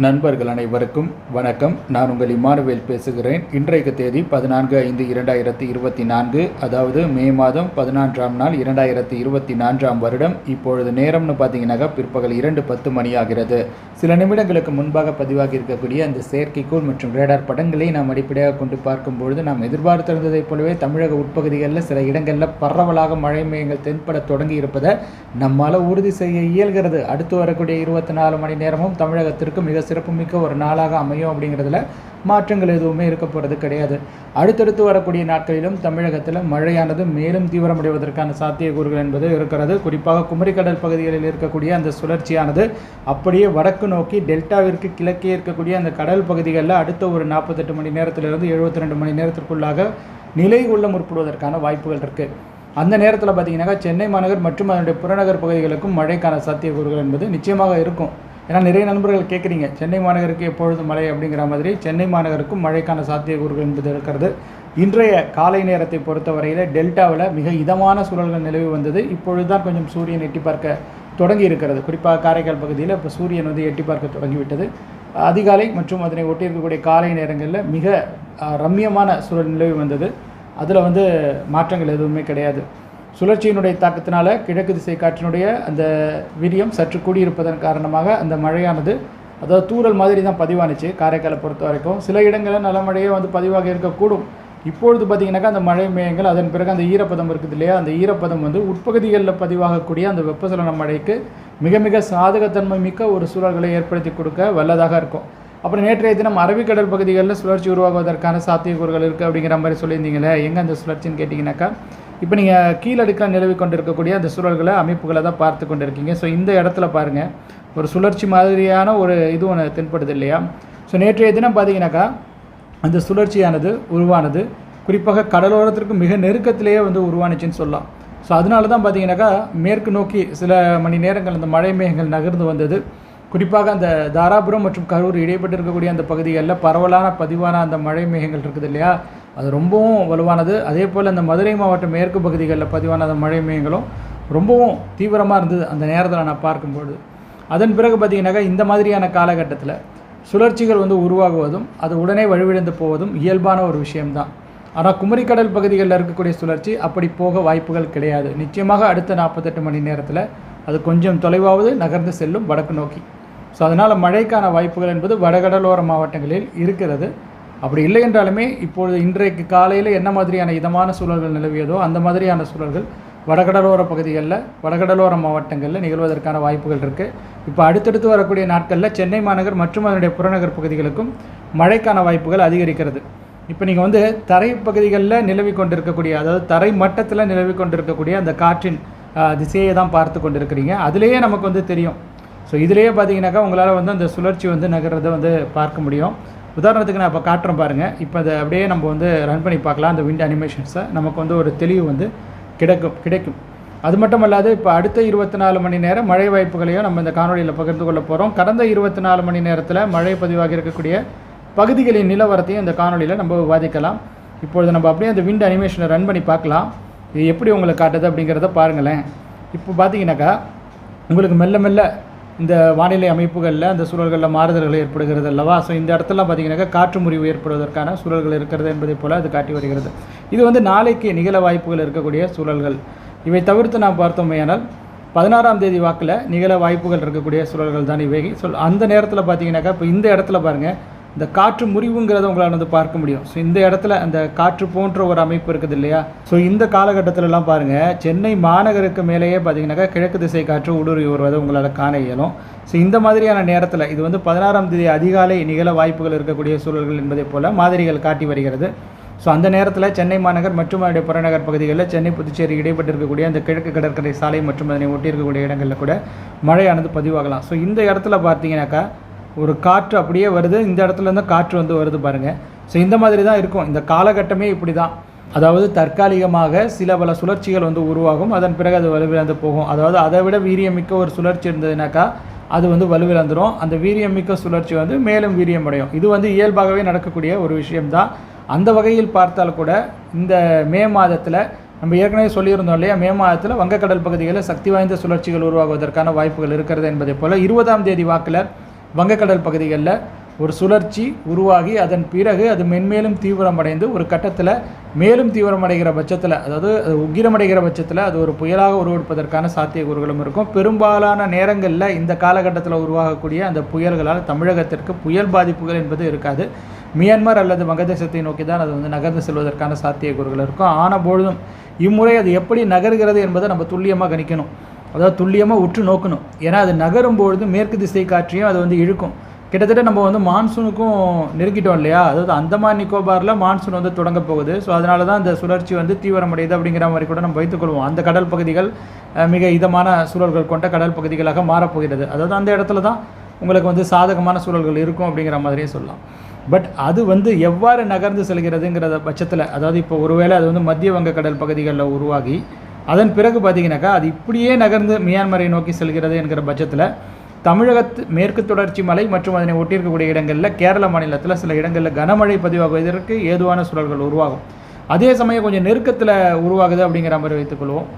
நண்பர்கள் அனைவருக்கும் வணக்கம். நான் உங்கள் இமானுவேல் பேசுகிறேன். இன்றைக்கு தேதி பதினான்கு ஐந்து இரண்டாயிரத்தி இருபத்தி நான்கு அதாவது மே மாதம் பதினான்காம் நாள் இரண்டாயிரத்தி இருபத்தி நான்காம் வருடம். இப்பொழுது நேரம்னு பார்த்தீங்கன்னாக்கா பிற்பகல் இரண்டு பத்து மணி ஆகிறது சில நிமிடங்களுக்கு முன்பாக பதிவாகி இருக்கக்கூடிய அந்த செயற்கைக்கோள் மற்றும் ரேடார் படங்களை நாம் அடிப்படையாக கொண்டு பார்க்கும்பொழுது நாம் எதிர்பார்த்திருந்ததைப் போலவே தமிழக உட்பகுதிகளில் சில இடங்களில் பரவலாக மழை மேகங்கள் தென்பட தொடங்கி இருப்பதை நம்மால் உறுதி செய்ய இயல்கிறது. அடுத்து வரக்கூடிய இருபத்தி நாலு மணி நேரமும் தமிழகத்திற்கு மிக சிறப்புமிக்க ஒரு நாளாக அமையும் அப்படிங்கிறதுல மாற்றங்கள் எதுவுமே இருக்க போகிறது கிடையாது. அடுத்தடுத்து வரக்கூடிய நாட்களிலும் தமிழகத்தில் மழையானது மேலும் தீவிரமடைவதற்கான சாத்தியக்கூறுகள் என்பது இருக்கிறது. குறிப்பாக குமரிக்கடல் பகுதிகளில் இருக்கக்கூடிய அந்த சுழற்சியானது அப்படியே வடக்கு நோக்கி டெல்டாவிற்கு கிழக்கே இருக்கக்கூடிய அந்த கடல் பகுதிகளில் அடுத்த ஒரு நாற்பத்தெட்டு மணி நேரத்திலிருந்து எழுபத்தி ரெண்டு மணி நேரத்திற்குள்ளாக நிலை கொள்ள முற்படுவதற்கான வாய்ப்புகள் இருக்குது அந்த நேரத்தில் பார்த்தீங்கன்னாக்கா சென்னை மாநகர் மற்றும் அதனுடைய புறநகர் பகுதிகளுக்கும் மழைக்கான சாத்தியக்கூறுகள் என்பது நிச்சயமாக இருக்கும். ஏன்னா நிறைய நண்பர்கள் கேட்குறீங்க சென்னை மாநகருக்கு எப்பொழுது மழை? அப்படிங்கிற மாதிரி சென்னை மாநகருக்கும் மழைக்கான சாத்தியக்கூறுகள் என்பது இருக்கிறது. இன்றைய காலை நேரத்தை பொறுத்தவரையில் டெல்டாவில் மிக இதமான சூழல்கள் நிலவி வந்தது. இப்பொழுது தான் கொஞ்சம் சூரியன் எட்டி பார்க்க தொடங்கி இருக்கிறது. குறிப்பாக காரைக்கால் பகுதியில் இப்போ சூரியன் வந்து எட்டி பார்க்க தொடங்கிவிட்டது அதிகாலை மற்றும் அதனை ஒட்டி இருக்கக்கூடிய காலை நேரங்களில் மிக ரம்யமான ரம்மியமான சூழல் நிலவி வந்தது. அதில் வந்து மாற்றங்கள் எதுவுமே கிடையாது. சுழற்சியினுடைய தாக்கத்தினால் கிழக்கு திசை காற்றினுடைய அந்த விரியம் சற்று கூடியிருப்பதன் காரணமாக அந்த மழையானது அதாவது தூறல் மாதிரி தான் பதிவானுச்சு காரைக்காலை பொறுத்த வரைக்கும். சில இடங்களில் நல்ல மழையே வந்து பதிவாக இருக்கக்கூடும். இப்பொழுது பார்த்தீங்கன்னாக்கா அந்த மழை மேயங்கள் அதன் பிறகு அந்த ஈரப்பதம் இருக்குது இல்லையா? அந்த ஈரப்பதம் வந்து உட்பகுதிகளில் பதிவாகக்கூடிய அந்த வெப்பசலன மழைக்கு மிக மிக சாதகத்தன்மை மிக்க ஒரு சூழல்களை ஏற்படுத்தி கொடுக்க வல்லதாக இருக்கும். அப்புறம் நேற்றைய தினம் அரபிக்கடல் பகுதிகளில் சுழற்சி உருவாகுவதற்கான சாத்தியக்கூறுகள் இருக்குது அப்படிங்கிற மாதிரி சொல்லியிருந்தீங்களே? எங்கே அந்த சுழற்சின்னு கேட்டிங்கனாக்கா இப்போ நீங்கள் கீழடுக்கில் நிலவி கொண்டிருக்கக்கூடிய அந்த சூழல்களை அமைப்புகளை தான் பார்த்து கொண்டு இருக்கீங்க ஸோ இந்த இடத்துல பாருங்கள் ஒரு சுழற்சி மாதிரியான ஒரு இது ஒன்று தென்படுது இல்லையா? ஸோ நேற்றைய தினம் பார்த்தீங்கன்னாக்கா அந்த சுழற்சியானது உருவானது குறிப்பாக கடலோரத்திற்கு மிக நெருக்கத்திலேயே வந்து உருவானுச்சுன்னு சொல்லலாம். ஸோ அதனால தான் பார்த்தீங்கன்னாக்கா மேற்கு நோக்கி சில மணி நேரங்கள் அந்த மழை மேகங்கள் நகர்ந்து வந்தது. குறிப்பாக அந்த தாராபுரம் மற்றும் கரூர் இடைப்பட்டு இருக்கக்கூடிய அந்த பகுதிகளில் பரவலான பதிவான அந்த மழை மேகங்கள் இருக்குது இல்லையா? அது ரொம்பவும் வலுவானது. அதே போல் அந்த மதுரை மாவட்ட மேற்கு பகுதிகளில் பதிவான அந்த மழை மேகங்களும் ரொம்பவும் தீவிரமாக இருந்தது அந்த நேரத்தில் நான் பார்க்கும்பொழுது அதன் பிறகு பார்த்தீங்கன்னாக்கா இந்த மாதிரியான காலகட்டத்தில் சுழற்சிகள் வந்து உருவாகுவதும் அது உடனே வலுவிழந்து போவதும் இயல்பான ஒரு விஷயம்தான். ஆனால் குமரிக்கடல் பகுதிகளில் இருக்கக்கூடிய சுழற்சி அப்படி போக வாய்ப்புகள் கிடையாது. நிச்சயமாக அடுத்த நாற்பத்தெட்டு மணி நேரத்தில் அது கொஞ்சம் தொலைவாவது நகர்ந்து செல்லும் வடக்கு நோக்கி. ஸோ அதனால் மழைக்கான வாய்ப்புகள் என்பது வடகடலோர மாவட்டங்களில் இருக்கிறது. அப்படி இல்லை என்றாலுமே இப்பொழுது இன்றைக்கு காலையில் என்ன மாதிரியான இதமான சூழல்கள் நிலவியதோ அந்த மாதிரியான சூழல்கள் வடகடலோர பகுதிகளில் வடகடலோர மாவட்டங்களில் நிகழ்வதற்கான வாய்ப்புகள் இருக்குது இப்போ அடுத்தடுத்து வரக்கூடிய நாட்களில் சென்னை மாநகர் மற்றும் அதனுடைய புறநகர் பகுதிகளுக்கும் மழைக்கான வாய்ப்புகள் அதிகரிக்கிறது. இப்போ நீங்கள் வந்து தரை பகுதிகளில் நிலவி கொண்டிருக்கக்கூடிய அதாவது தரை மட்டத்தில் நிலவி கொண்டிருக்கக்கூடிய அந்த காற்றின் திசையை தான் பார்த்து கொண்டிருக்கிறீங்க. அதுலேயே நமக்கு வந்து தெரியும். ஸோ இதுலேயே பார்த்தீங்கன்னாக்கா உங்களால் வந்து அந்த சுழற்சி வந்து நகர்றதை வந்து பார்க்க முடியும். உதாரணத்துக்கு நான் இப்போ காட்டுறேன் பாருங்கள் இப்போ அதை அப்படியே நம்ம வந்து ரன் பண்ணி பார்க்கலாம். அந்த விண்ட் அனிமேஷன்ஸை நமக்கு வந்து ஒரு தெளிவு வந்து கிடைக்கும் கிடைக்கும். அது மட்டும் அல்லாது இப்போ அடுத்த இருபத்தி நாலு மணி நேரம் மழை வாய்ப்புகளையும் நம்ம இந்த காணொலியில் பகிர்ந்து கொள்ள போகிறோம் கடந்த இருபத்தி நாலு மணி நேரத்தில் மழை பதிவாக இருக்கக்கூடிய பகுதிகளின் நிலவரத்தையும் இந்த காணொலியில் நம்ம விவாதிக்கலாம். இப்பொழுது நம்ம அப்படியே அந்த விண்ட் அனிமேஷனை ரன் பண்ணி பார்க்கலாம். இது எப்படி உங்களுக்கு காட்டுது அப்படிங்கிறத பாருங்களேன். இப்போ பார்த்தீங்கன்னாக்கா உங்களுக்கு மெல்ல மெல்ல இந்த வானிலை அமைப்புகளில் அந்த சூழல்களில் மாறுதல்கள் ஏற்படுகிறது அல்லவா? ஸோ இந்த இடத்துலலாம் பார்த்தீங்கன்னாக்கா காற்று முறிவு ஏற்படுவதற்கான சூழல்கள் இருக்கிறது என்பதை போல் அது காட்டி வருகிறது. இது வந்து நாளைக்கு நிகழ வாய்ப்புகள் இருக்கக்கூடிய சூழல்கள். இவை தவிர்த்து நாம் பார்த்தோமேயானால் பதினாறாம் தேதி வாக்கில் நிகழ வாய்ப்புகள் இருக்கக்கூடிய சூழல்கள் தான் இவை. சொல் அந்த நேரத்தில் பார்த்தீங்கன்னாக்கா இப்போ இந்த இடத்துல பாருங்கள் இந்த காற்று முறிவுங்கிறத உங்களால் வந்து பார்க்க முடியும். ஸோ இந்த இடத்துல அந்த காற்று போன்ற ஒரு அமைப்பு இருக்குது இல்லையா? ஸோ இந்த காலகட்டத்திலலாம் பாருங்கள் சென்னை மாநகருக்கு மேலேயே பார்த்தீங்கன்னாக்கா கிழக்கு திசை காற்று ஊடுருவி வருவதை உங்களால் காண இயலும். ஸோ இந்த மாதிரியான நேரத்தில் இது வந்து பதினாறாம் தேதி அதிகாலை நிகழ வாய்ப்புகள் இருக்கக்கூடிய சூழல்கள் என்பதை போல் மாதிரிகள் காட்டி வருகிறது. ஸோ அந்த நேரத்தில் சென்னை மாநகர் மற்றும் அதனுடைய புறநகர் பகுதிகளில் சென்னை புதுச்சேரி இடைப்பட்டு இருக்கக்கூடிய அந்த கிழக்கு கடற்கரை சாலை மற்றும் அதனை ஒட்டி இருக்கக்கூடிய இடங்களில் கூட மழையானது பதிவாகலாம். ஸோ இந்த இடத்துல பார்த்தீங்கன்னாக்கா ஒரு காற்று அப்படியே வருது இந்த இடத்துலேருந்து காற்று வந்து வருது பாருங்கள் ஸோ இந்த மாதிரி தான் இருக்கும். இந்த காலகட்டமே இப்படி தான். அதாவது தற்காலிகமாக சில பல சுழற்சிகள் வந்து உருவாகும். அதன் பிறகு அது வலுவிழந்து போகும். அதாவது அதை விட வீரியமிக்க ஒரு சுழற்சி இருந்ததுனாக்கா அது வந்து வலுவிழந்துடும் அந்த வீரியமிக்க சுழற்சி வந்து மேலும் வீரியமடையும். இது வந்து இயல்பாகவே நடக்கக்கூடிய ஒரு விஷயம்தான். அந்த வகையில் பார்த்தால் கூட இந்த மே மாதத்தில் நம்ம ஏற்கனவே சொல்லியிருந்தோம் இல்லையா? மே மாதத்தில் வங்கக்கடல் பகுதிகளில் சக்தி வாய்ந்த சுழற்சிகள் உருவாகுவதற்கான வாய்ப்புகள் இருக்கிறது என்பதை போல் இருபதாம் தேதி வாக்கில் வங்கக்கடல் பகுதிகளில் ஒரு சுழற்சி உருவாகி அதன் பிறகு அது மென்மேலும் தீவிரமடைந்து ஒரு கட்டத்தில் மேலும் தீவிரமடைகிற பட்சத்தில் அதாவது அது உக்கிரமடைகிற பட்சத்தில் அது ஒரு புயலாக உருவெடுப்பதற்கான சாத்தியக்கூறுகளும் இருக்கும். பெரும்பாலான நேரங்களில் இந்த காலகட்டத்தில் உருவாகக்கூடிய அந்த புயல்களால் தமிழகத்திற்கு புயல் பாதிப்புகள் என்பது இருக்காது. மியான்மர் அல்லது வங்கதேசத்தை நோக்கி தான் அது வந்து நகர்ந்து செல்வதற்கான சாத்தியக்கூறுகள் இருக்கும். ஆனபொழுதும் இம்முறை அது எப்படி நகர்கிறது என்பதை நம்ம துல்லியமாக கணிக்கணும். அதாவது துல்லியமாக உற்று நோக்கணும். ஏன்னா அது நகரும் பொழுது மேற்கு திசை காற்றையும் அது வந்து இழுக்கும். கிட்டத்தட்ட நம்ம வந்து மான்சூனுக்கும் நெருக்கிட்டோம் இல்லையா? அதாவது அந்தமான் நிக்கோபாரில் மான்சூன் வந்து தொடங்க போகுது. ஸோ அதனால தான் இந்த சுழற்சி வந்து தீவிரமடையுது அப்படிங்கிற மாதிரி கூட நம்ம வைத்துக்கொள்வோம் அந்த கடல் பகுதிகள் மிக இதமான சூழல்கள் கொண்ட கடல் பகுதிகளாக மாறப்போகிறது. அதாவது அந்த இடத்துல தான் உங்களுக்கு வந்து சாதகமான சூழல்கள் இருக்கும் அப்படிங்கிற மாதிரியே சொல்லலாம். பட் அது வந்து எவ்வாறு நகர்ந்து செல்கிறதுங்கிறத பட்சத்தில் அதாவது இப்போ ஒருவேளை அது வந்து மத்திய வங்க கடல் பகுதிகளில் உருவாகி அதன் பிறகு பார்த்தீங்கன்னாக்கா அது இப்படியே நகர்ந்து மியான்மரை நோக்கி செல்கிறது என்கிற பட்சத்தில் தமிழகத்து மேற்கு தொடர்ச்சி மலை மற்றும் அதனை ஒட்டியிருக்கக்கூடிய இடங்களில் கேரள மாநிலத்தில் சில இடங்களில் கனமழை பதிவாகுவதற்கு ஏதுவான சூழல்கள் உருவாகும். அதே சமயம் கொஞ்சம் நெருக்கத்தில் உருவாகுது அப்படிங்கிற மாதிரி வைத்துக்கொள்வோம்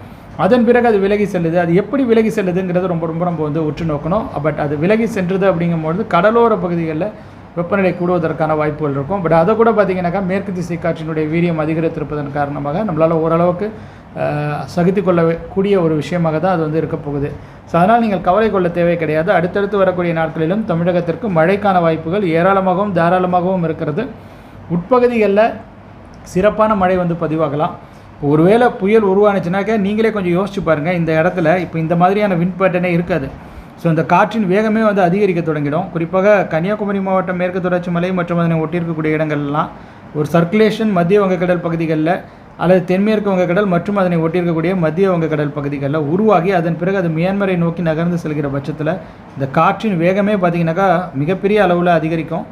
அதன் பிறகு அது விலகி செல்லுது. அது எப்படி விலகி செல்லுதுங்கிறது ரொம்ப ரொம்ப நம்ம வந்து உற்று நோக்கணும். பட் அது விலகி சென்றது அப்படிங்கும்பொழுது கடலோர பகுதிகளில் வெப்பநிலை கூடுவதற்கான வாய்ப்புகள் இருக்கும். பட் அதை கூட பார்த்தீங்கன்னாக்கா மேற்கு திசை காற்றினுடைய வீரியம் அதிகரித்திருப்பதன் காரணமாக நம்மளால் ஓரளவுக்கு சகித்து சகித்துக் கொள்ளக்கூடிய ஒரு விஷயமாக தான் அது வந்து இருக்க போகுது. ஸோ அதனால் நீங்கள் கவலை கொள்ள தேவை கிடையாது. அடுத்தடுத்து வரக்கூடிய நாட்களிலும் தமிழகத்திற்கு மழைக்கான வாய்ப்புகள் ஏராளமாகவும் தாராளமாகவும் இருக்கிறது. உட்பகுதிகளில் சிறப்பான மழை வந்து பதிவாகலாம். இப்போ ஒருவேளை புயல் உருவானுச்சுனாக்கா நீங்களே கொஞ்சம் யோசிச்சு பாருங்கள் இந்த இடத்துல இப்போ இந்த மாதிரியான விண்ட் பேட்டர்னே இருக்காது. ஸோ இந்த காற்றின் வேகமே வந்து அதிகரிக்க தொடங்கிடும். குறிப்பாக கன்னியாகுமரி மாவட்டம் மேற்கு தொடர்ச்சி மலை மற்றும் அதனை ஒட்டியிருக்கக்கூடிய இடங்கள்லாம் ஒரு சர்க்குலேஷன் மத்திய வங்கக்கடல் பகுதிகளில் அல்லது தென்மேற்கு வங்கக்கடல் மற்றும் அதனை ஒட்டியிருக்கக்கூடிய மத்திய வங்கக்கடல் பகுதிகளில் உருவாகி அதன் பிறகு அது மியான்மரை நோக்கி நகர்ந்து செல்கிற பட்சத்தில் இந்த காற்றின் வேகமே பார்த்திங்கனாக்கா மிகப்பெரிய அளவில் அதிகரிக்கும்.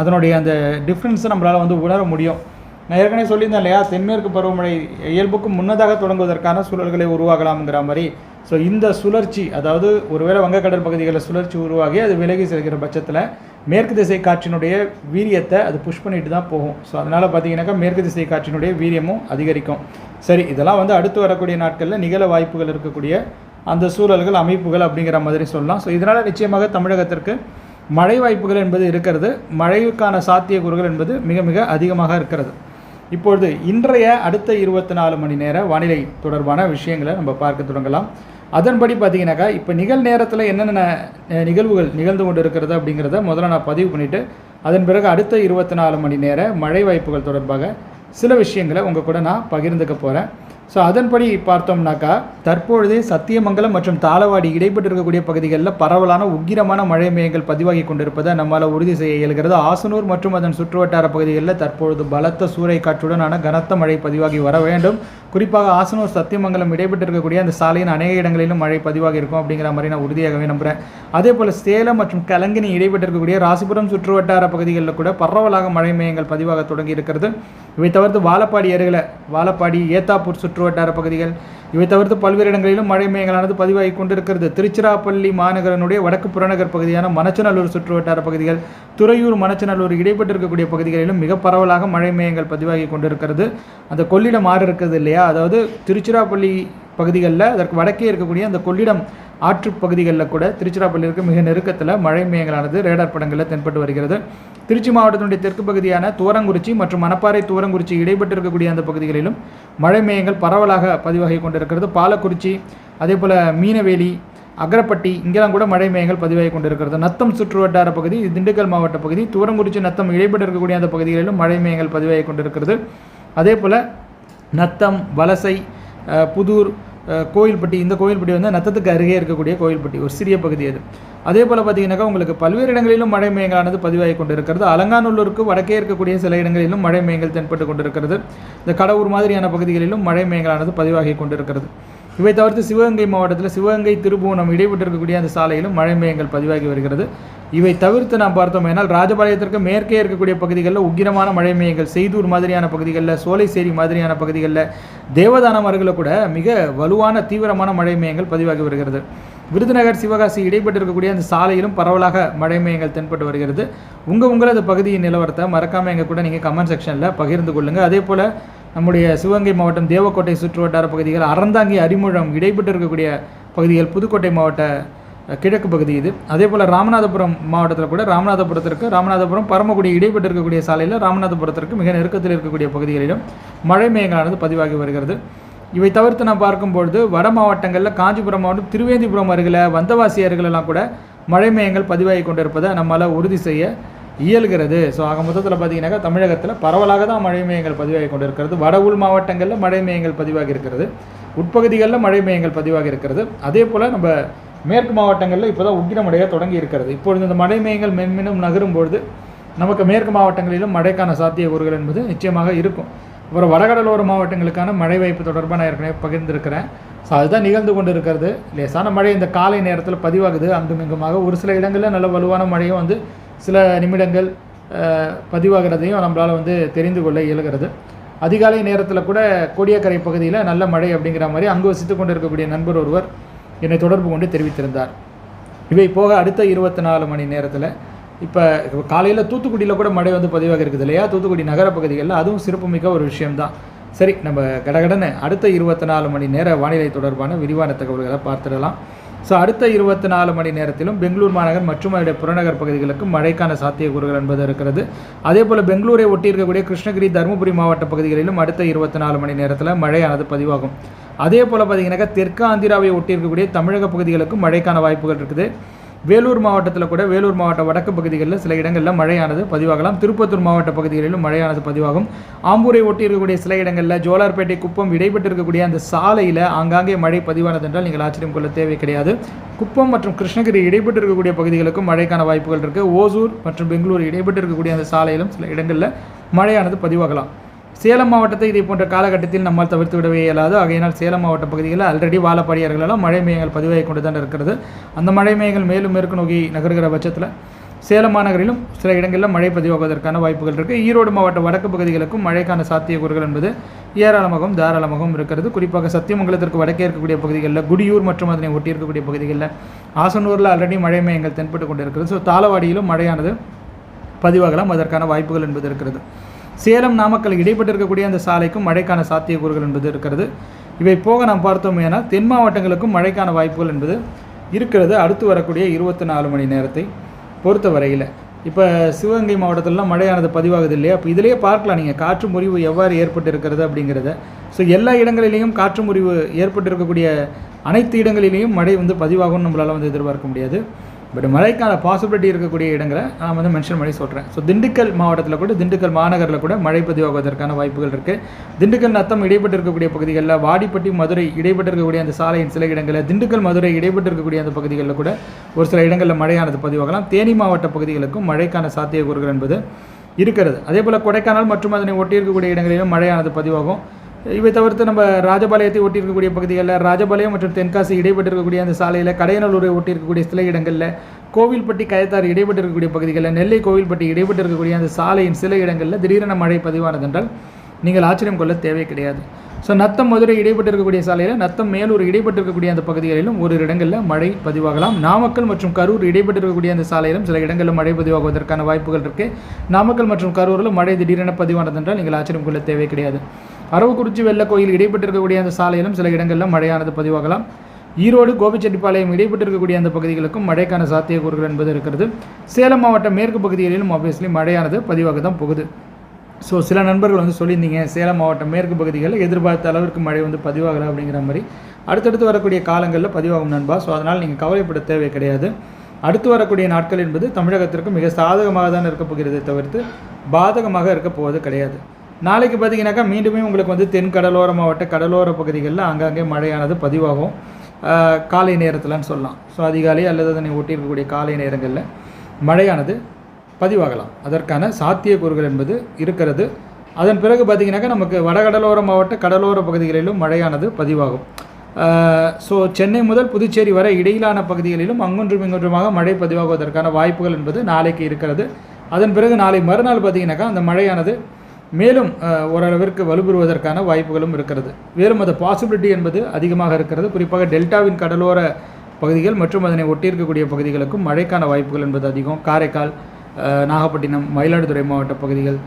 அதனுடைய அந்த டிஃப்ரென்ஸை நம்மளால் வந்து உணர முடியும். நான் ஏற்கனவே சொல்லியிருந்தேன் இல்லையா தென்மேற்கு பருவமழை இயல்புக்கு முன்னதாக தொடங்குவதற்கான சூழல்களை உருவாகலாம்ங்கிற மாதிரி ஸோ இந்த சுழற்சி அதாவது ஒருவேளை வங்கக்கடல் பகுதிகளில் சுழற்சி உருவாகி அது விலகி செல்கிற பட்சத்தில் மேற்கு திசை காற்றினுடைய வீரியத்தை அது புஷ் பண்ணிட்டு தான் போகும். ஸோ அதனால் பார்த்தீங்கன்னாக்கா மேற்கு திசை காற்றினுடைய வீரியமும் அதிகரிக்கும். சரி இதெல்லாம் வந்து அடுத்து வரக்கூடிய நாட்களில் நிகழ வாய்ப்புகள் இருக்கக்கூடிய அந்த சூழல்கள் அமைப்புகள் அப்படிங்கிற மாதிரி சொல்லலாம். ஸோ இதனால் நிச்சயமாக தமிழகத்திற்கு மழை வாய்ப்புகள் என்பது இருக்கிறது. மழைக்கான சாத்தியக்கூறுகள் என்பது மிக மிக அதிகமாக இருக்கிறது. இப்பொழுது இன்றைய அடுத்த இருபத்தி நாலு மணி நேர வானிலை தொடர்பான விஷயங்களை நம்ம பார்க்க தொடங்கலாம். அதன்படி பார்த்தீங்கன்னாக்கா இப்போ நிகழ் நேரத்தில் என்னென்ன நிகழ்வுகள் நிகழ்ந்து கொண்டு இருக்கிறது அப்படிங்கிறத முதல்ல நான் பதிவு பண்ணிவிட்டு அதன் பிறகு அடுத்த இருபத்தி நாலு மணி நேர மழை வாய்ப்புகள் தொடர்பாக சில விஷயங்களை உங்கள் கூட நான் பகிர்ந்துக்க போகிறேன் ஸோ அதன்படி பார்த்தோம்னாக்கா தற்பொழுது சத்தியமங்கலம் மற்றும் தாளவாடி இடைப்பட்டிருக்கக்கூடிய பகுதிகளில் பரவலான உக்கிரமான மழை மேகங்கள் பதிவாகி கொண்டிருப்பதை நம்மால் உறுதி செய்ய இயல்கிறது. ஆசனூர் மற்றும் அதன் சுற்றுவட்டார பகுதிகளில் தற்பொழுது பலத்த சூறை காற்றுடனான கனத்த மழை பதிவாகி வர வேண்டும். குறிப்பாக ஆசனூர் சத்தியமங்கலம் இடைப்பட்டிருக்கக்கூடிய அந்த சாலையின் அநேக இடங்களிலும் மழை பதிவாக இருக்கும் அப்படிங்கிற மாதிரி நான் உறுதியாகவே நம்புகிறேன் அதே போல் சேலம் மற்றும் கலங்கினி இடைப்பட்டிருக்கக்கூடிய ராசிபுரம் சுற்றுவட்டார பகுதிகளில் கூட பரவலாக மழை மையங்கள் பதிவாக தொடங்கி இருக்கிறது. இவை தவிர்த்து வாழப்பாடி அருகில் வாழப்பாடி ஏத்தாப்பூர் சுற்றுவட்டார பகுதிகள் இவை தவிர்த்து பல்வேறு இடங்களிலும் மழை மேகலானது பதிவாகி கொண்டிருக்கிறது. திருச்சிராப்பள்ளி மாநகரனுடைய வடக்கு புறநகர் பகுதியான மணச்சநல்லூர் சுற்றுவட்டார பகுதிகள் துறையூர் மணச்சநல்லூர் இடைப்பட்டிருக்கக்கூடிய பகுதிகளிலும் மிக பரவலாக மழை மேகங்கள் பதிவாகி கொண்டிருக்கிறது. அந்த கொள்ளிடம் ஆறு இருக்குது இல்லையா? அதாவது திருச்சிராப்பள்ளி பகுதிகளில் அதற்கு வடக்கே இருக்கக்கூடிய அந்த கொள்ளிடம் ஆற்று பகுதிகளில் கூட திருச்சிராப்பள்ளிக்கு மிக நெருக்கத்தில் மழை மேயங்களானது ரேடார் படங்களில் தென்பட்டு வருகிறது. திருச்சி மாவட்டத்தினுடைய தெற்கு பகுதியான தூரங்குறிச்சி மற்றும் மணப்பாறை தூரங்குறிச்சி இடைப்பட்டு இருக்கக்கூடிய அந்த பகுதிகளிலும் மழை மேயங்கள் பரவலாக பதிவாகி கொண்டிருக்கிறது. பாலக்குறிச்சி அதே போல் மீனவேலி அகரப்பட்டி இங்கெல்லாம் கூட மழை மேகங்கள் பதிவாகி கொண்டிருக்கிறது. நத்தம் சுற்றுவட்டார பகுதி திண்டுக்கல் மாவட்ட பகுதி தூரங்குறிச்சி நத்தம் இடைப்பட்டு இருக்கக்கூடிய அந்த பகுதிகளிலும் மழை மேகங்கள் பதிவாகி கொண்டிருக்கிறது. அதே போல் நத்தம் வலசை புதூர் கோயில்பட்டி இந்த கோயில்பட்டி வந்து நத்தத்துக்கு அருகே இருக்கக்கூடிய கோயில்பட்டி ஒரு சிறிய பகுதி அது. அதே போல் பார்த்தீங்கன்னாக்கா உங்களுக்கு பல்வேறு இடங்களிலும் மழை மேயங்களானது பதிவாகி கொண்டிருக்கிறது. அலங்காநல்லூருக்கு வடக்கே இருக்கக்கூடிய சில இடங்களிலும் மழை மேயங்கள் தென்பட்டு கொண்டிருக்கிறது. இந்த கடவுர் மாதிரியான பகுதிகளிலும் மழை மேயங்களானது பதிவாகி கொண்டிருக்கிறது. இவை தவிர்த்து சிவகங்கை மாவட்டத்தில் சிவகங்கை திருபுவனம் இடைப்பட்டு இருக்கக்கூடிய அந்த சாலையிலும் மழை மேகங்கள் பதிவாகி வருகிறது. இவை தவிர்த்து நாம் பார்த்தோம் என்றால் ராஜபாளையத்திற்கு மேற்கே இருக்கக்கூடிய பகுதிகளில் உக்கிரமான மழை மேகங்கள் செய்தூர் மாதிரியான பகுதிகளில் சோலைசேரி மாதிரியான பகுதிகளில் தேவதானம் அருகில் கூட மிக வலுவான தீவிரமான மழை மேகங்கள் பதிவாகி வருகிறது. விருதுநகர் சிவகாசி இடைப்பட்டு இருக்கக்கூடிய அந்த சாலையிலும் பரவலாக மழை மேயங்கள் தென்பட்டு வருகிறது. உங்கள் உங்களது பகுதியின் நிலவரத்தை மறக்காமல் எங்கள் கூட நீங்கள் கமெண்ட் செக்ஷனில் பகிர்ந்து கொள்ளுங்கள் அதே போல் நம்முடைய சிவகங்கை மாவட்டம் தேவக்கோட்டை சுற்று வட்டார பகுதிகள் அறந்தாங்கி அரிமுழம் இடைப்பட்டு இருக்கக்கூடிய பகுதிகள் புதுக்கோட்டை மாவட்ட கிழக்கு பகுதி இது. அதே போல் ராமநாதபுரம் மாவட்டத்தில் கூட ராமநாதபுரத்திற்கு ராமநாதபுரம் பரமக்குடி இடைப்பட்டு இருக்கக்கூடிய சாலையில் ராமநாதபுரத்திற்கு மிக நெருக்கத்தில் இருக்கக்கூடிய பகுதிகளிலும் மழை மேகங்களானது பதிவாகி வருகிறது. இவை தவிர்த்து நான் பார்க்கும்பொழுது வட மாவட்டங்களில் காஞ்சிபுரம் மாவட்டம் திருவேந்திபுரம் அருகில் வந்தவாசி அருகிலெல்லாம் கூட மழை மேயங்கள் பதிவாகி கொண்டிருப்பதை நம்மளால் உறுதி செய்ய இயல்கிறது. ஸோ ஆக மொத்தத்தில் பார்த்தீங்கன்னாக்கா தமிழகத்தில் பரவலாக தான் மழை மேயங்கள் பதிவாகி கொண்டிருக்கிறது. வட உள் மாவட்டங்களில் மழை மேயங்கள் பதிவாகி இருக்கிறது. உட்பகுதிகளில் மழை மேயங்கள் பதிவாகி இருக்கிறது. அதே போல் நம்ம மேற்கு மாவட்டங்களில் இப்போ தான் உக்கிரமடைய தொடங்கி இருக்கிறது. இப்பொழுது இந்த மழை மேயங்கள் மென்மேலும் நகரும் பொழுது நமக்கு மேற்கு மாவட்டங்களிலும் மழைக்கான சாத்தியக்கூறுகள் என்பது நிச்சயமாக இருக்கும். அப்புறம் வடகடலோர மாவட்டங்களுக்கான மழை வாய்ப்பு தொடர்பாக நான் ஏற்கனவே பகிர்ந்திருக்கிறேன். ஸோ அதுதான் நிகழ்ந்து கொண்டு இருக்கிறது லேசான மழை இந்த காலை நேரத்தில் பதிவாகுது. அங்கும் இங்குமாக ஒரு சில இடங்களில் நல்ல வலுவான மழையும் வந்து சில நிமிடங்கள் பதிவாகிறதையும் நம்மளால் வந்து தெரிந்து கொள்ள இயலுகிறது. அதிகாலை நேரத்தில் கூட கோடியக்கரை பகுதியில் நல்ல மழை அப்படிங்கிற மாதிரி அங்கு வசித்து கொண்டு இருக்கக்கூடிய நண்பர் ஒருவர் என்னை தொடர்பு கொண்டு தெரிவித்திருந்தார். இவை போக அடுத்த இருபத்தி நாலு மணி நேரத்தில் இப்போ காலையில் தூத்துக்குடியில் கூட மழை வந்து பதிவாக இருக்குது இல்லையா? தூத்துக்குடி நகர பகுதிகளில் அதுவும் சிறப்புமிக்க ஒரு விஷயம்தான். சரி நம்ம கடகடன்னு அடுத்த இருபத்தி நாலு மணி நேர வானிலை தொடர்பான விரிவான தகவல்களை பார்த்துடலாம். ஸோ அடுத்த இருபத்தி நாலு மணி நேரத்திலும் பெங்களூர் மாநகர் மற்றும் அதனுடைய புறநகர் பகுதிகளுக்கு மழைக்கான சாத்தியக்கூறுகள் என்பது இருக்கிறது. அதே போல் பெங்களூரை ஒட்டி இருக்கக்கூடிய கிருஷ்ணகிரி தருமபுரி மாவட்ட பகுதிகளிலும் அடுத்த இருபத்தி நாலு மணி நேரத்தில் மழையானது பதிவாகும். அதே போல் பார்த்தீங்கன்னாக்கா தெற்கு ஆந்திராவை ஒட்டி இருக்கக்கூடிய தமிழக பகுதிகளுக்கும் மழைக்கான வாய்ப்புகள் இருக்குது. வேலூர் மாவட்டத்தில் கூட வேலூர் மாவட்ட வடக்கு பகுதிகளில் சில இடங்களில் மழையானது பதிவாகலாம். திருப்பத்தூர் மாவட்ட பகுதிகளிலும் மழையானது பதிவாகும். ஆம்பூரை ஒட்டி இருக்கக்கூடிய சில இடங்களில் ஜோலார்பேட்டை குப்பம் இடைப்பட்டு இருக்கக்கூடிய அந்த சாலையில் ஆங்காங்கே மழை பதிவானது என்றால் நீங்கள் ஆச்சரியம் கொள்ள தேவை கிடையாது. குப்பம் மற்றும் கிருஷ்ணகிரி இடைப்பட்டு இருக்கக்கூடிய பகுதிகளுக்கும் மழைக்கான வாய்ப்புகள் இருக்குது ஓசூர் மற்றும் பெங்களூர் இடைப்பட்டு இருக்கக்கூடிய அந்த சாலையிலும் சில இடங்களில் மழையானது பதிவாகலாம். சேலம் மாவட்டத்தை இதே போன்ற காலகட்டத்தில் நம்மால் தவிர்த்து விடவே இயலாது. ஆகையினால் சேலம் மாவட்ட பகுதிகளில் ஆல்ரெடி வாழப்பாடியார்களெல்லாம் மழை மேகங்கள் பதிவாகி கொண்டு தான் இருக்கிறது. அந்த மழை மேகங்கள் மேலும் மேற்கு நோக்கி நகர்கிற பட்சத்தில் சேலம் மாநகரிலும் சில இடங்களில் மழை பதிவாகுவதற்கான வாய்ப்புகள் இருக்குது ஈரோடு மாவட்ட வடக்கு பகுதிகளுக்கும் மழைக்கான சாத்தியக்கூறுகள் என்பது ஏராளமாகவும் தாராளமாகவும் இருக்கிறது. குறிப்பாக சத்தியமங்கலத்திற்கு வடக்கே இருக்கக்கூடிய பகுதிகளில் குடியூர் மற்றும் அதனை ஒட்டி இருக்கக்கூடிய பகுதிகளில் ஆசனூரில் ஆல்ரெடி மழை மேகங்கள் தென்பட்டு கொண்டு இருக்கிறது ஸோ தாளவாடியிலும் மழையானது பதிவாகலாம். அதற்கான வாய்ப்புகள் என்பது இருக்கிறது. சேலம் நாமக்கல் இடைப்பட்டு இருக்கக்கூடிய அந்த சாலைக்கும் மழைக்கான சாத்தியக்கூறுகள் என்பது இருக்கிறது. இவை போக நாம் பார்த்தோம் ஏனால் தென் மாவட்டங்களுக்கும் மழைக்கான வாய்ப்புகள் என்பது இருக்கிறது. அடுத்து வரக்கூடிய இருபத்தி நாலு மணி நேரத்தை பொறுத்த வரையில் இப்போ சிவகங்கை மாவட்டத்திலலாம் மழையானது பதிவாகுது இல்லையா? அப்போ இதிலேயே பார்க்கலாம். நீங்கள் காற்று முறிவு எவ்வாறு ஏற்பட்டு இருக்கிறது அப்படிங்கிறத. ஸோ எல்லா இடங்களிலேயும் காற்று முறிவு ஏற்பட்டு இருக்கக்கூடிய அனைத்து இடங்களிலேயும் மழை வந்து பதிவாகும்னு நம்மளால் வந்து எதிர்பார்க்க முடியாது. பட் மழைக்கான பாசிபிலிட்டி இருக்கக்கூடிய இடங்களை நான் வந்து மென்ஷன் பண்ணி சொல்கிறேன் ஸோ திண்டுக்கல் மாவட்டத்தில் கூட திண்டுக்கல் மாநகரில் கூட மழை பதிவாகுவதற்கான வாய்ப்புகள் இருக்குது திண்டுக்கல் நத்தம் இடைப்பட்டு இருக்கக்கூடிய பகுதிகளில் வாடிப்பட்டி மதுரை இடைப்பட்டு இருக்கக்கூடிய அந்த சாலையின் சில இடங்களில் திண்டுக்கல் மதுரை இடைப்பட்டு இருக்கக்கூடிய அந்த பகுதிகளில் கூட ஒரு சில இடங்களில் மழையானது பதிவாகலாம். தேனி மாவட்ட பகுதிகளுக்கும் மழைக்கான சாத்தியக்கூறுகள் என்பது இருக்கிறது. அதே போல் கொடைக்கானல் மற்றும் அதனை ஒட்டி இருக்கக்கூடிய இடங்களிலும் மழையானது பதிவாகும். இவை தவிர்த்து நம்ம ராஜபாளையத்தை ஒட்டி இருக்கக்கூடிய பகுதிகளில் ராஜபாளையம் மற்றும் தென்காசி இடைப்பட்டு இருக்கக்கூடிய அந்த சாலையில் கடையநல்லூரை ஒட்டி இருக்கக்கூடிய சில இடங்களில் கோவில்பட்டி கயத்தாறு இடைப்பட்டு இருக்கக்கூடிய பகுதிகளில் நெல்லை கோவில்பட்டி இடைப்பட்டு இருக்கக்கூடிய அந்த சாலையின் சில இடங்களில் திடீரென மழை பதிவானதென்றால் நீங்கள் ஆச்சரியம் கொள்ள தேவை கிடையாது. ஸோ நத்தம் மதுரை இடைப்பட்டு இருக்கக்கூடிய சாலையில் நத்தம் மேலூர் இடைப்பட்டு இருக்கக்கூடிய அந்த பகுதிகளிலும் ஒரு இடங்களில் மழை பதிவாகலாம். நாமக்கல் மற்றும் கரூர் இடைப்பட்டு இருக்கக்கூடிய அந்த சாலையிலும் சில இடங்களில் மழை பதிவாகுவதற்கான வாய்ப்புகள் இருக்குது நாமக்கல் மற்றும் கரூரில் மழை திடீரென பதிவானது என்றால் நீங்கள் ஆச்சரியம் கொள்ள தேவை கிடையாது. அரவக்குறிச்சி வெள்ளக்கோயில் இடைப்பட்டிருக்கக்கூடிய அந்த சாலையிலும் சில இடங்களில் மழையானது பதிவாகலாம். ஈரோடு கோபிச்செட்டிப்பாளையம் இடைப்பட்டிருக்கக்கூடிய அந்த பகுதிகளுக்கும் மழைக்கான சாத்தியக்கூறுகள் என்பது இருக்கிறது. சேலம் மாவட்டம் மேற்கு பகுதிகளிலும் ஆப்வியஸ்லி மழையானது பதிவாக தான் போகுது. ஸோ சில நண்பர்கள் வந்து சொல்லியிருந்தீங்க சேலம் மாவட்டம் மேற்கு பகுதிகளில் எதிர்பார்த்த அளவிற்கு மழை வந்து பதிவாகலை அப்படிங்கிற மாதிரி. அடுத்தடுத்து வரக்கூடிய காலங்களில் பதிவாகும் நண்பா. ஸோ அதனால் நீங்கள் கவலைப்பட தேவை கிடையாது. அடுத்து வரக்கூடிய நாட்கள் என்பது தமிழகத்திற்கு மிக சாதகமாக தான் இருக்க போகிறதை தவிர்த்து பாதகமாக இருக்க போவது கிடையாது. நாளைக்கு பார்த்தீங்கன்னாக்கா மீண்டுமே உங்களுக்கு வந்து தென் கடலோர மாவட்ட கடலோர பகுதிகளில் அங்கங்கே மழையானது பதிவாகும். காலை நேரத்தில்னு சொல்லலாம். ஸோ அதிகாலை அல்லது அதனை ஒட்டி இருக்கக்கூடிய காலை நேரங்களில் மழையானது பதிவாகலாம். அதற்கான சாத்தியக்கூறுகள் என்பது இருக்கிறது. அதன் பிறகு பார்த்தீங்கன்னாக்கா நமக்கு வடகடலோர மாவட்ட கடலோர பகுதிகளிலும் மழையானது பதிவாகும். ஸோ சென்னை முதல் புதுச்சேரி வரை இடையிலான பகுதிகளிலும் அங்கொன்றும் இங்கொன்றுமாக மழை பதிவாகுவதற்கான வாய்ப்புகள் என்பது நாளைக்கு இருக்கிறது. அதன் பிறகு நாளை மறுநாள் பார்த்திங்கனாக்கா அந்த மழையானது மேலும் ஓரளவிற்கு வலுப்பெறுவதற்கான வாய்ப்புகளும் இருக்கிறது. மேலும் அது பாசிபிலிட்டி என்பது அதிகமாக இருக்கிறது. குறிப்பாக டெல்டாவின் கடலோர பகுதிகள் மற்றும் அதனை ஒட்டியிருக்கக்கூடிய பகுதிகளுக்கும் மழைக்கான வாய்ப்புகள் என்பது அதிகம். காரைக்கால் நாகப்பட்டினம் மயிலாடுதுறை மாவட்ட பகுதிகள்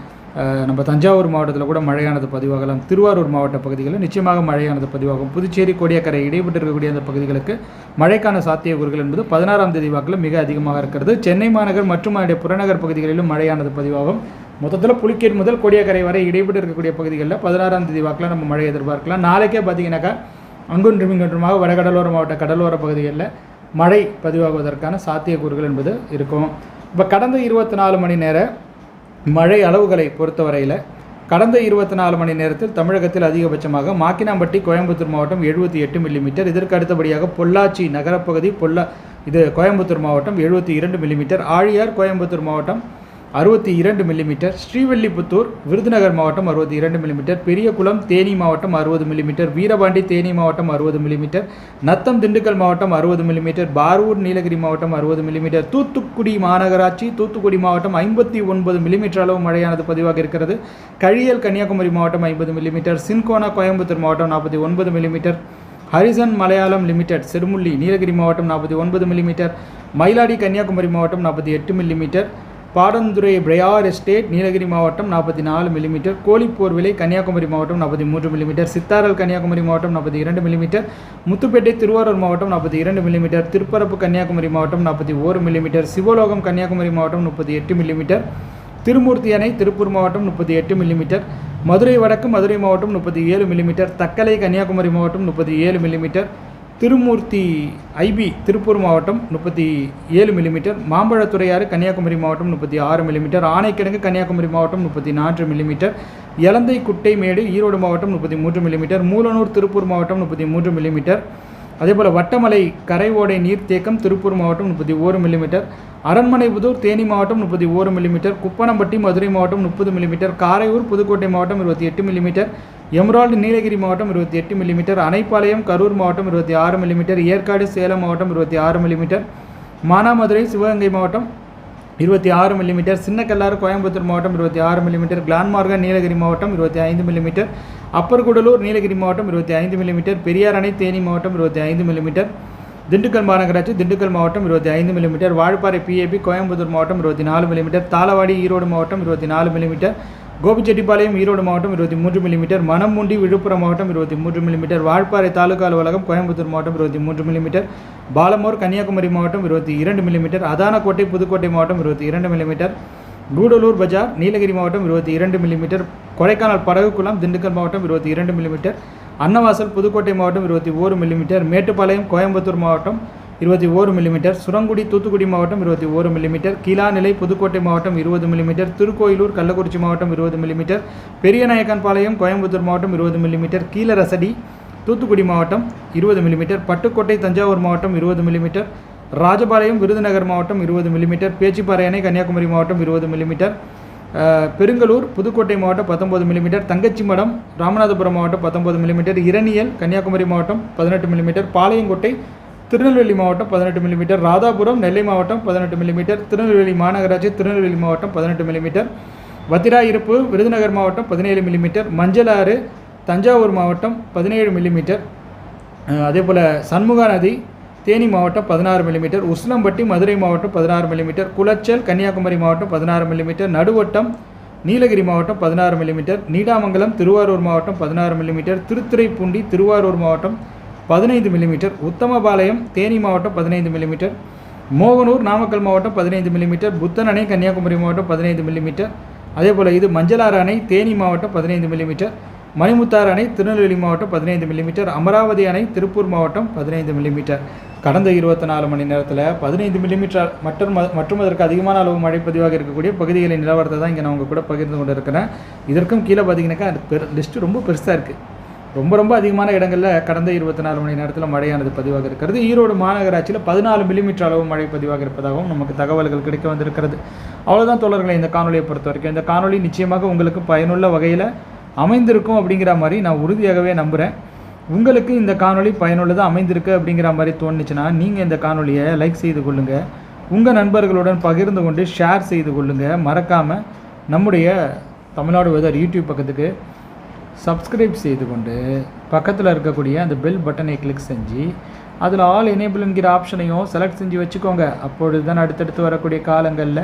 நம்ம தஞ்சாவூர் மாவட்டத்தில் கூட மழையானது பதிவாகலாம். திருவாரூர் மாவட்ட பகுதிகளில் நிச்சயமாக மழையானது பதிவாகும். புதுச்சேரி கோடியக்கரை இடைப்பட்டிருக்கக்கூடிய அந்த பகுதிகளுக்கு மழைக்கான சாத்தியக்கூறுகள் என்பது பதினாறாம் தேதி வாக்கில் மிக அதிகமாக இருக்கிறது. சென்னை மாநகர் மற்றும் அதனுடைய புறநகர் பகுதிகளிலும் மழையானது பதிவாகும். மொத்தத்தில் புலிக்கேட் முதல் கொடியக்கரை வரை இடைப்பட்டு இருக்கக்கூடிய பகுதிகளில் பதினாறாம் தேதி வாக்கில் நம்ம மழை எதிர்பார்க்கலாம். நாளைக்கே பார்த்தீங்கன்னாக்கா அங்குன்றும் இங்குன்றுமாக வடகடலோர மாவட்ட கடலோர பகுதிகளில் மழை பதிவாகுவதற்கான சாத்தியக்கூறுகள் என்பது இருக்கும். இப்போ கடந்த இருபத்தி நாலு மணி நேர மழை அளவுகளை பொறுத்தவரையில் கடந்த இருபத்தி நாலு மணி நேரத்தில் தமிழகத்தில் அதிகபட்சமாக மாக்கினாம்பட்டி கோயம்புத்தூர் மாவட்டம் எழுபத்தி எட்டு மில்லிமீட்டர். இதற்கு அடுத்தபடியாக பொள்ளாச்சி நகரப்பகுதி பொல்லா இது கோயம்புத்தூர் மாவட்டம் எழுபத்தி இரண்டு மில்லிமீட்டர். ஆழியார் கோயம்புத்தூர் மாவட்டம் அறுபத்தி இரண்டு மில்லிமீட்டர் ஸ்ரீவில்லிபுத்தூர் விருதுநகர் மாவட்டம் அறுபத்தி இரண்டு மில்லிமீட்டர் பெரியகுளம் தேனி மாவட்டம் அறுபது மில்லிமீட்டர் வீரபாண்டி தேனி மாவட்டம் அறுபது மில்லிமீட்டர் நத்தம் திண்டுக்கல் மாவட்டம் அறுபது மில்லிமீட்டர் பார்வூர் நீலகிரி மாவட்டம் அறுபது மில்லிமீட்டர் தூத்துக்குடி மாநகராட்சி தூத்துக்குடி மாவட்டம் ஐம்பத்தி ஒன்பது மில்லிமீட்டர் அளவு மழையானது பதிவாக இருக்கிறது. கழியல் கன்னியாகுமரி மாவட்டம் ஐம்பது மில்லிமீட்டர் சின்கோனா கோயம்புத்தூர் மாவட்டம் நாற்பத்தி ஒன்பது millimetre Harrison Malayalam limited Sirumulli Nilgiri மாவட்டம் நாற்பத்தி ஒன்பது மில்லிமீட்டர் மயிலாடி கன்னியாகுமரி மாவட்டம் நாற்பத்தி எட்டு மில்லிமீட்டர் பாடந்துறை பிரயார் எஸ்டேட் நீலகிரி மாவட்டம் நாற்பத்தி நாலு மில்லிமீட்டர் கோழிப்போர்விலை கன்னியாகுமரி மாவட்டம் நாற்பத்தி மூன்று மில்லிமீட்டர் சித்தாரல் கன்னியாகுமரி மாவட்டம் நாற்பத்தி இரண்டு மில்லிமீட்டர் முத்துப்பேட்டை திருவாரூர் மாவட்டம் நாற்பத்தி இரண்டு மில்லிமீட்டர் திருப்பரப்பு கன்னியாகுமரி மாவட்டம் நாற்பத்தி ஓரு மில்லிமீட்டர் சிவலோகம் கன்னியாகுமரி மாவட்டம் முப்பத்தி எட்டு மில்லிமீட்டர் திருமூர்த்தி அணை திருப்பூர் மாவட்டம் முப்பத்தி எட்டு மில்லிமீட்டர் மதுரை வடக்கு மதுரை மாவட்டம் முப்பத்தி ஏழு மில்லிமீட்டர் தக்கலை கன்னியாகுமரி மாவட்டம் முப்பத்தி ஏழு மில்லிமீட்டர் திருமூர்த்தி ஐபி திருப்பூர் மாவட்டம் முப்பத்தி ஏழு மில்லிமீட்டர் மாம்பழத்துறையாறு கன்னியாகுமரி மாவட்டம் முப்பத்தி ஆறு மில்லிமீட்டர் ஆனைக்கிழங்கு கன்னியாகுமரி மாவட்டம் முப்பத்தி நான்கு மில்லிமீட்டர் எலந்தை குட்டைமேடு ஈரோடு மாவட்டம் முப்பத்தி மூன்று மில்லிமீட்டர் மூலனூர் திருப்பூர் மாவட்டம் முப்பத்தி மூன்று மில்லிமீட்டர் அதேபோல் வட்டமலை கரை ஓடை நீர்த்தேக்கம் திருப்பூர் மாவட்டம் முப்பத்தி ஓரு மில்லிமீட்டர் அரண்மனைபுதூர் தேனி மாவட்டம் முப்பத்தி ஓரு மில்லிமீட்டர் குப்பனம்பட்டி மதுரை மாவட்டம் முப்பது மில்லிமீட்டர் காரையூர் புதுக்கோட்டை மாவட்டம் இருபத்தி எட்டு மில்லிமீட்டர் எம்ரால்டு நீலகிரி மாவட்டம் இருபத்தி எட்டு மில்லிமீட்டர் அணைப்பாளையம் கரூர் மாவட்டம் இருபத்தி ஆறு மில்லிமீட்டர் ஏற்காடு சேலம் மாவட்டம் இருபத்தி ஆறு மில்லிமீட்டர் மானாமதுரை சிவகங்கை மாவட்டம் இருபத்தி ஆறு மில்லிமீட்டர் சின்னக்கல்லாறு கோயம்புத்தூர் மாவட்டம் இருபத்தி ஆறு மில்லிமீட்டர் கிளான்மார்கன் நீலகிரி மாவட்டம் இருபத்தி ஐந்து மில்லிமீட்டர் அப்பர் கூடலூர் நீலகிரி மாவட்டம் இருபத்தி ஐந்து மில்லிமீட்டர் பெரியார் அணை தேனி மாவட்டம் இருபத்தி ஐந்து மில்லிமீட்டர் திண்டுக்கல் மாநகராட்சி திண்டுக்கல் மாவட்டம் இருபத்தி ஐந்து மில்லிமீட்டர் வாழப்பாறை பிஏபி கோயம்புத்தூர் மாவட்டம் இருபத்தி நாலு மில்லிமீட்டர் தாளவாடி ஈரோடு மாவட்டம் இருபத்தி நாலு மில்லிமீட்டர் கோபிச்செட்டிப்பாளையம் ஈரோடு மாவட்டம் இருபத்தி மூன்று மில்லிமீட்டர் மணமுண்டி விழுப்புரம் மாவட்டம் இருபத்தி மூன்று மில்லிமீட்டர் வாழப்பாறை தாலுகா அலுவலகம் கோயம்புத்தூர் மாவட்டம் இருபத்தி மூன்று மில்லிமீட்டர் பாலமோர் கன்னியாகுமரி மாவட்டம் இருபத்தி இரண்டு மில்லிமீட்டர் அதானக்கோட்டை புதுக்கோட்டை மாவட்டம் இருபத்தி இரண்டு மில்லிமீட்டர் கூடலூர் பஜார் நீலகிரி மாவட்டம் இருபத்தி இரண்டு மில்லிமீட்டர் கொடைக்கானல் படகுக்குளம் திண்டுக்கல் மாவட்டம் இருபத்தி இரண்டு மில்லிமீட்டர் அன்னவாசல் புதுக்கோட்டை மாவட்டம் இருபத்தி ஓரு மில்லிமீட்டர் மேட்டுப்பாளையம் கோயம்புத்தூர் மாவட்டம் இருபத்தி ஓரு மில்லிமீட்டர் சுரங்குடி தூத்துக்குடி மாவட்டம் இருபத்தி ஓரு மில்லிமீட்டர் கீழாநிலை புதுக்கோட்டை மாவட்டம் இருபது மில்லிமீட்டர் திருக்கோயிலூர் கள்ளக்குறிச்சி மாவட்டம் இருபது மில்லிமீட்டர் பெரியநாயக்கன்பாளையம் கோயம்புத்தூர் மாவட்டம் இருபது மில்லிமீட்டர் கீழரசடி தூத்துக்குடி மாவட்டம் இருபது மில்லிமீட்டர் பட்டுக்கோட்டை தஞ்சாவூர் மாவட்டம் இருபது மில்லிமீட்டர் ராஜபாளையம் விருதுநகர் மாவட்டம் இருபது மில்லிமீட்டர் பேச்சிப்பாறையணை கன்னியாகுமரி மாவட்டம் இருபது மில்லிமீட்டர் பெருங்கலூர் புதுக்கோட்டை மாவட்டம் பத்தொம்பது மில்லிமீட்டர் தங்கச்சிமடம் ராமநாதபுரம் மாவட்டம் பத்தொம்பது மில்லிமீட்டர் இரணியல் கன்னியாகுமரி மாவட்டம் பதினெட்டு மில்லிமீட்டர் பாளையங்கோட்டை திருநெல்வேலி மாவட்டம் பதினெட்டு மில்லிமீட்டர் ராதாபுரம் நெல்லை மாவட்டம் பதினெட்டு மில்லிமீட்டர் திருநெல்வேலி மாநகராட்சி திருநெல்வேலி மாவட்டம் பதினெட்டு மில்லிமீட்டர் வத்திராயிருப்பு விருதுநகர் மாவட்டம் பதினேழு மில்லிமீட்டர் மஞ்சளாறு தஞ்சாவூர் மாவட்டம் பதினேழு மில்லிமீட்டர் அதே போல் சண்முகா நதி தேனி மாவட்டம் பதினாறு மில்லிமீட்டர் உஸ்லம்பட்டி மதுரை மாவட்டம் பதினாறு மில்லிமீட்டர் குளச்சல் கன்னியாகுமரி மாவட்டம் பதினாறு மில்லிமீட்டர் நடுவட்டம் நீலகிரி மாவட்டம் பதினாறு மில்லிமீட்டர் நீடாமங்கலம் திருவாரூர் மாவட்டம் பதினாறு மில்லிமீட்டர் திருத்துறைப்பூண்டி திருவாரூர் மாவட்டம் பதினைந்து மில்லிமீட்டர் உத்தமபாளையம் தேனி மாவட்டம் பதினைந்து மில்லிமீட்டர் மோகனூர் நாமக்கல் மாவட்டம் பதினைந்து மில்லிமீட்டர் புத்தன் அணை கன்னியாகுமரி மாவட்டம் பதினைந்து மில்லிமீட்டர் அதே போல் இது மஞ்சளாறு அணை தேனி மாவட்டம் பதினைந்து மில்லிமீட்டர் மணிமுத்தாறு அணை திருநெல்வேலி மாவட்டம் பதினைந்து மில்லிமீட்டர் அமராவதி அணை திருப்பூர் மாவட்டம் பதினைந்து மில்லிமீட்டர் கடந்த இருபத்தி நாலு மணி நேரத்தில் பதினைந்து மில்லிமீட்டர் மற்றும் மற்றும் அதற்கு அதிகமான அளவு மழை பதிவாக இருக்கக்கூடிய பகுதிகளின் நிலவரத்தை தான் இங்கே நான் உங்கள் கூட பகிர்ந்து கொண்டு இருக்கிறேன் இதற்கும் கீழே பார்த்தீங்கன்னாக்கா அது பெரு லிஸ்ட்டு ரொம்ப பெருசாக இருக்குது ரொம்ப ரொம்ப அதிகமான இடங்களில் கடந்த இருபத்தி நாலு மணி நேரத்தில் மழையானது பதிவாக இருக்கிறது. ஈரோடு மாநகராட்சியில் பதினாலு மில்லிமீட்டர் அளவு மழை பதிவாக இருப்பதாகவும் நமக்கு தகவல்கள் கிடைக்க வந்திருக்கிறது. அவ்வளோதான் தோழர்களை இந்த காணொலியை பொறுத்த வரைக்கும். இந்த காணொலி நிச்சயமாக உங்களுக்கு பயனுள்ள வகையில் அமைந்திருக்கும் அப்படிங்கிற மாதிரி நான் உறுதியாகவே நம்புகிறேன் உங்களுக்கு இந்த காணொலி பயனுள்ளதாக அமைந்திருக்கு அப்படிங்கிற மாதிரி தோணுச்சுன்னா நீங்கள் இந்த காணொலியை லைக் செய்து கொள்ளுங்கள் உங்கள் நண்பர்களுடன் பகிர்ந்து கொண்டு ஷேர் செய்து கொள்ளுங்கள் மறக்காமல் நம்முடைய தமிழ்நாடு வெதர் யூடியூப் பக்கத்துக்கு சப்ஸ்கிரைப் செய்து கொண்டு பக்கத்தில் இருக்கக்கூடிய அந்த பெல் பட்டனை கிளிக் செஞ்சு அதில் ஆல் எனேபிள் என்கிற ஆப்ஷனையும் செலக்ட் செஞ்சு வச்சுக்கோங்க. அப்பொழுது தான் அடுத்தடுத்து வரக்கூடிய காலங்களில்